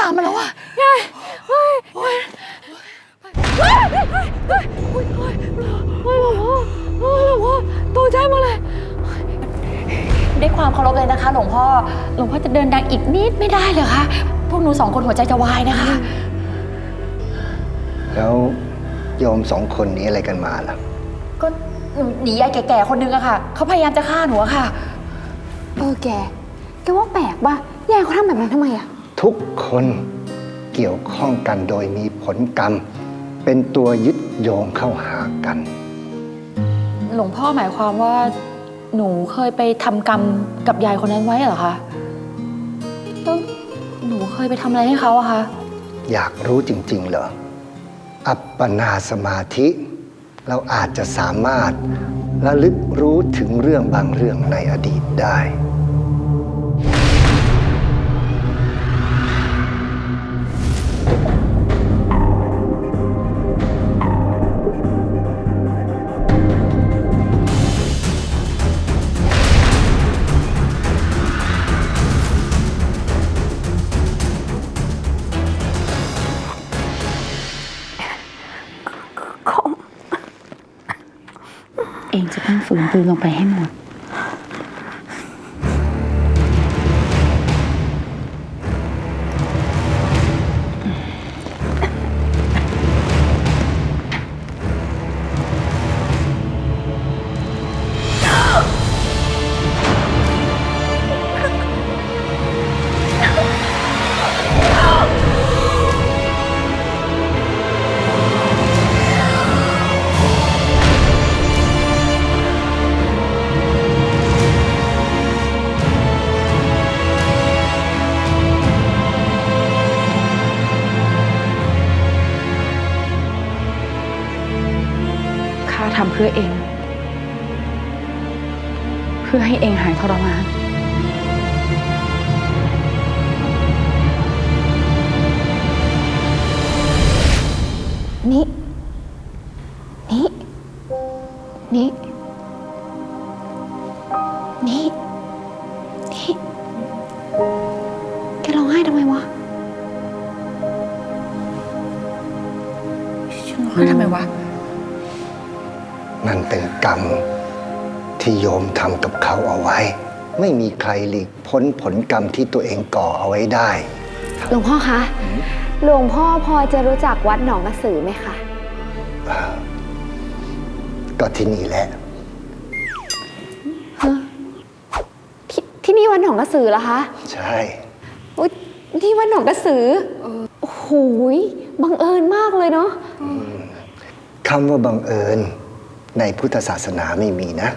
ตามมาแล้วอะตัวใจมาเลยได้ความเคารพเลยนะคะ หลวงพ่อ หลวงพ่อจะเดินดังอีกนิดไม่ได้เหรอคะ พวกหนูสองคนหัวใจจะวายนะคะ แล้วโยมสองคนนี้อะไรกันมาล่ะ ก็หนูหนีไอ้แก่ๆคนนึงอะค่ะ เขาพยายามจะฆ่าหนูค่ะ เออแก แกว่าแปลกป่ะยายเขาทำแบบนั้นทำไมอะ ทุกคนเกี่ยวข้องกันโดยมีผลกรรม เป็นตัวยึดโยงเข้าหากัน หลวงพ่อหมายความว่า หนูเคยไปทำกรรมกับยายคนนั้นไว้เหรอคะแล้วหนูเคยไปทำอะไรให้เขาอะคะ อยากรู้จริง ๆ เหรอ อัปปนาสมาธิ เราอาจจะสามารถระลึกรู้ถึงเรื่องบางเรื่องในอดีตได้ เองจะต้องฝืนปืนลงไปให้หมดาทำเพื่อเอง เพื่อให้เองหายทรมาน นี่ นี่ นี่ นี่ นี่ แกร้องไห้ทำไมวะ ฉันร้องไห้ทำไมวะ นั่นเป็นกรรมที่โยมทำกับเขาเอาไว้ ไม่มีใครหลีกพ้นผลกรรมที่ตัวเองก่อเอาไว้ได้ หลวงพ่อคะ หลวงพ่อพอจะรู้จักวัดหนองกระสือไหมคะ ก็ที่นี่แหละ ที่ที่นี่วัดหนองกระสือเหรอคะใช่ อุ๊ยที่วัดหนองกระสือโอ้โหยบังเอิญมากเลยเนาะ คำว่าบังเอิญ ในพุทธศาสนาไม่มีนะ